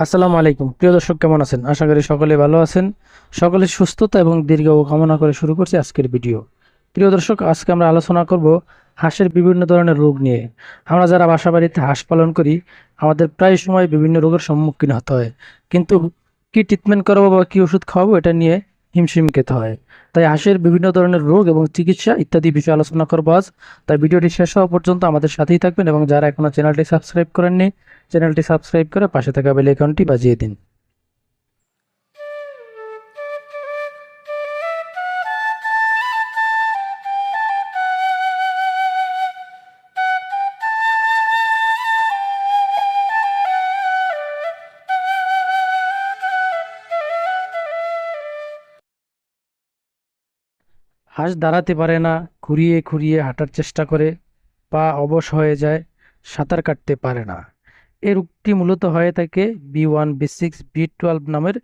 আসসালামু আলাইকুম। প্রিয় দর্শক, কেমন আছেন? আশা করি সকলে ভালো আছেন। সকলের সুস্থতা এবং দীর্ঘ কামনা করে শুরু করছি আজকের ভিডিও। প্রিয় দর্শক, আজকে আমরা আলোচনা করব হাঁসের বিভিন্ন ধরনের রোগ নিয়ে। আমরা যারা বাসা বাড়িতে হাঁস পালন করি, আমাদের প্রায় সময় বিভিন্ন রোগের সম্মুখীন হতে হয়। কিন্তু কি ট্রিটমেন্ট করব বা কী ওষুধ খাওয়াবো, এটা নিয়ে হিমশিম খেতে হয়। তাই হাঁসের বিভিন্ন ধরনের রোগ এবং চিকিৎসা ইত্যাদি বিষয়ে আলোচনা করব আজ। তাই ভিডিওটি শেষ হওয়া পর্যন্ত আমাদের সাথেই থাকবেন এবং যারা এখনও চ্যানেলটি সাবস্ক্রাইব করেননি চ্যানেলটি সাবস্ক্রাইব করে পাশে থাকা বেল আইকনটি বাজিয়ে দিন। হাঁস দাঁড়াতে পারে না খুঁড়িয়ে খুঁড়িয়ে হাঁটার চেষ্টা করে, পা অবশ হয়ে যায়, সাঁতার কাটতে পারে না। এই রোগটি মূলত হয়ে থাকে B one, B six, B twelve নামের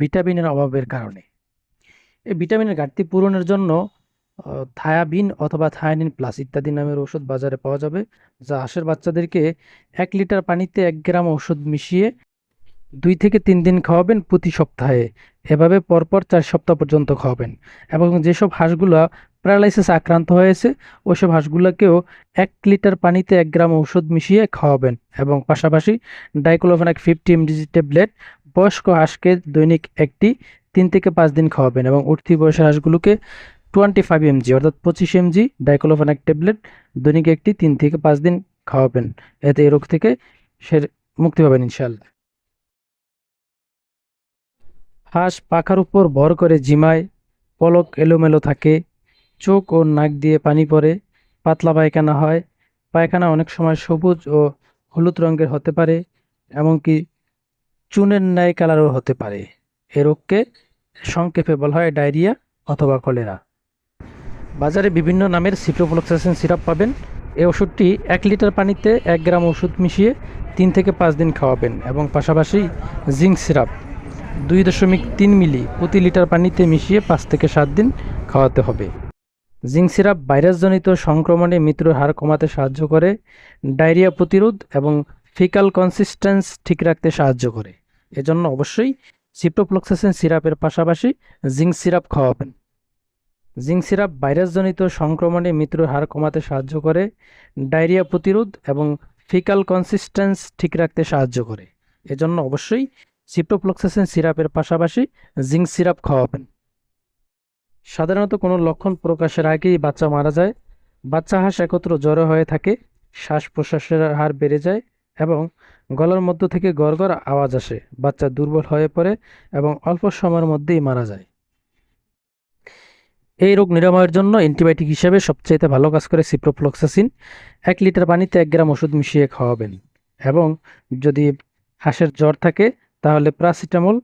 ভিটামিনের অভাবের কারণে। এই ভিটামিনের ঘাটতি পূরণের জন্য থায়াবিন অথবা থায়ানিন প্লাস ইত্যাদি নামের ওষুধ বাজারে পাওয়া যাবে, যা হাঁসের বাচ্চাদেরকে এক লিটার পানিতে এক গ্রাম ওষুধ মিশিয়ে দুই থেকে তিন দিন খাওয়াবেন প্রতি সপ্তাহে। এভাবে পরপর চার সপ্তাহ পর্যন্ত খাওয়াবেন। এবং যেসব হাঁসগুলো প্যারালাইসিস আক্রান্ত হয়েছে ওইসব হাঁসগুলোকেও এক লিটার পানিতে এক গ্রাম ওষুধ মিশিয়ে খাওয়াবেন এবং পাশাপাশি ডাইক্লোফেনাক ফিফটি এমজি ট্যাবলেট বয়স্ক হাঁসকে দৈনিক একটি তিন থেকে পাঁচ দিন খাওয়াবেন এবং উঠতি বয়সের হাঁসগুলোকে টোয়েন্টি ফাইভ এমজি অর্থাৎ পঁচিশ এমজি ডাইক্লোফেনাক ট্যাবলেট দৈনিক একটি তিন থেকে পাঁচ দিন খাওয়াবেন। এতে এই রোগ থেকে সে মুক্তি পাবেন ইনশাল্লাহ হাঁস পাখার উপর ভর করে জিমায় পলক এলোমেলো থাকে চোখ ও নাক দিয়ে পানি পড়ে, পাতলা পায়খানা হয়। পায়খানা অনেক সময় সবুজ ও হলুদ রঙের হতে পারে, এমনকি চুনের ন্যায় কালারও হতে পারে। এ রোগকে সংক্ষেপে বলা হয় ডায়রিয়া অথবা কলেরা। বাজারে বিভিন্ন নামের সিপ্রোফ্লক্সাসিন সিরাপ পাবেন। এই ওষুধটি এক লিটার পানিতে এক গ্রাম ওষুধ মিশিয়ে তিন থেকে পাঁচ দিন খাওয়াবেন এবং পাশাপাশি জিঙ্ক সিরাপ দুই দশমিক তিন মিলি প্রতি লিটার পানিতে মিশিয়ে পাঁচ থেকে সাত দিন খাওয়াতে হবে। জিঙ্ক সিরাপ ভাইরাসজনিত সংক্রমণে মৃত্যুর হার কমাতে সাহায্য করে, ডায়রিয়া প্রতিরোধ এবং ফিকাল কনসিস্টেন্স ঠিক রাখতে সাহায্য করে। এজন্য অবশ্যই সিপ্রোফ্লক্সাসিন সিরাপের পাশাপাশি জিঙ্ক সিরাপ খাওয়াবেন। জিঙ্ক সিরাপ ভাইরাসজনিত সংক্রমণে মৃত্যুর হার কমাতে সাহায্য করে, ডায়রিয়া প্রতিরোধ এবং ফিকাল কনসিস্টেন্স ঠিক রাখতে সাহায্য করে। এজন্য অবশ্যই সিপ্রোফ্লক্সাসিন সিরাপের পাশাপাশি জিঙ্ক সিরাপ খাওয়াবেন। সাধারণত কোনো লক্ষণ প্রকাশের আগেই বাচ্চা মারা যায়। বাচ্চা হাঁস একত্র জড়ো হয়ে থাকে, শ্বাস প্রশ্বাসের হার বেড়ে যায় এবং গলার মধ্য থেকে গড়গড় আওয়াজ আসে। বাচ্চা দুর্বল হয়ে পড়ে এবং অল্প সময়ের মধ্যেই মারা যায়। এই রোগ নিরাময়ের জন্য অ্যান্টিবায়োটিক হিসেবে সবচাইতে ভালো কাজ করে সিপ্রোফ্লক্সাসিন। এক লিটার পানিতে এক গ্রাম ওষুধ মিশিয়ে খাওয়াবেন এবং যদি হাঁসের জ্বর থাকে তাহলে প্যারাসিটামল।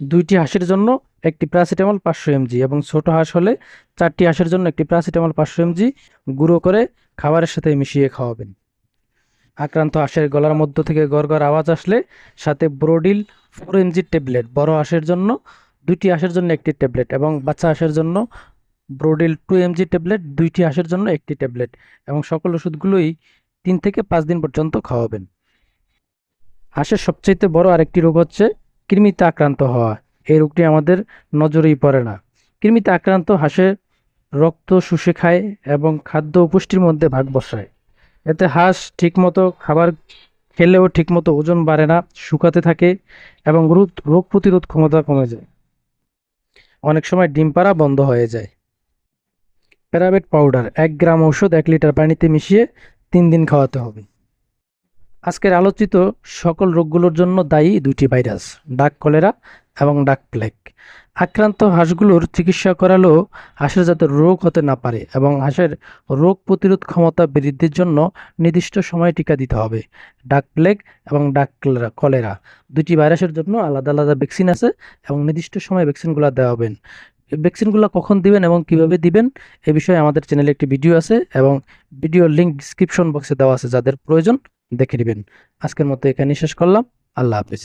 দুইটি হাঁসের জন্য একটি প্যারাসিটামল পাঁচশো এমজি এবং ছোট হাঁস হলে চারটি হাঁসের জন্য একটি প্যারাসিটামল পাঁচশো এমজি গুঁড়ো করে খাবারের সাথে মিশিয়ে খাওয়াবেন। আক্রান্ত হাঁসের গলার মধ্য থেকে গড়গড় আওয়াজ আসলে সাথে ব্রোডিল ফোর এমজি ট্যাবলেট, বড় হাঁসের জন্য দুইটি হাঁসের জন্য একটি ট্যাবলেট এবং বাচ্চা হাঁসের জন্য ব্রোডিল টু এমজি ট্যাবলেট দুইটি হাঁসের জন্য একটি ট্যাবলেট এবং সকল ওষুধগুলোই তিন থেকে পাঁচ দিন পর্যন্ত খাওয়াবেন। হাঁসের সবচাইতে বড় আরেকটি রোগ হচ্ছে কৃমিতে আক্রান্ত হওয়া। এই রোগটি আমাদের নজরেই পড়ে না। কৃমিতে আক্রান্ত হাঁসের রক্ত শুষে খায় এবং খাদ্য পুষ্টির মধ্যে ভাগ বসায়। এতে হাঁস ঠিকমতো খাবার খেলেও ঠিকমতো ওজন বাড়ে না, শুকাতে থাকে এবং রোগ প্রতিরোধ ক্ষমতা কমে যায়। অনেক সময় ডিম পাড়া বন্ধ হয়ে যায়। প্যারাবেট পাউডার, এক গ্রাম ঔষধ, এক লিটার পানিতে মিশিয়ে তিন দিন খাওয়াতে হবে। আজকের আলোচিত সকল রোগগুলোর জন্য দায়ী দুটি ভাইরাস, ডাক কলেরা এবং ডাক প্লেগ। আক্রান্ত হাঁসগুলোর চিকিৎসা করালেও হাঁসের যাতে রোগ হতে না পারে এবং হাঁসের রোগ প্রতিরোধ ক্ষমতা বৃদ্ধির জন্য নির্দিষ্ট সময়ে টিকা দিতে হবে। ডাক প্লেগ এবং ডাক কলেরা দুটি ভাইরাসের জন্য আলাদা আলাদা ভ্যাকসিন আছে এবং নির্দিষ্ট সময়ে ভ্যাকসিনগুলো দেওয়া হবেন। ভ্যাকসিনগুলো কখন দিবেন এবং কীভাবে দিবেন এ বিষয়ে আমাদের চ্যানেলে একটি ভিডিও আছে এবং ভিডিওর লিঙ্ক ডিসক্রিপশন বক্সে দেওয়া আছে, যাদের প্রয়োজন দেখে নেবেন। আজকের মতো এখানেই শেষ করলাম। আল্লাহ হাফিজ।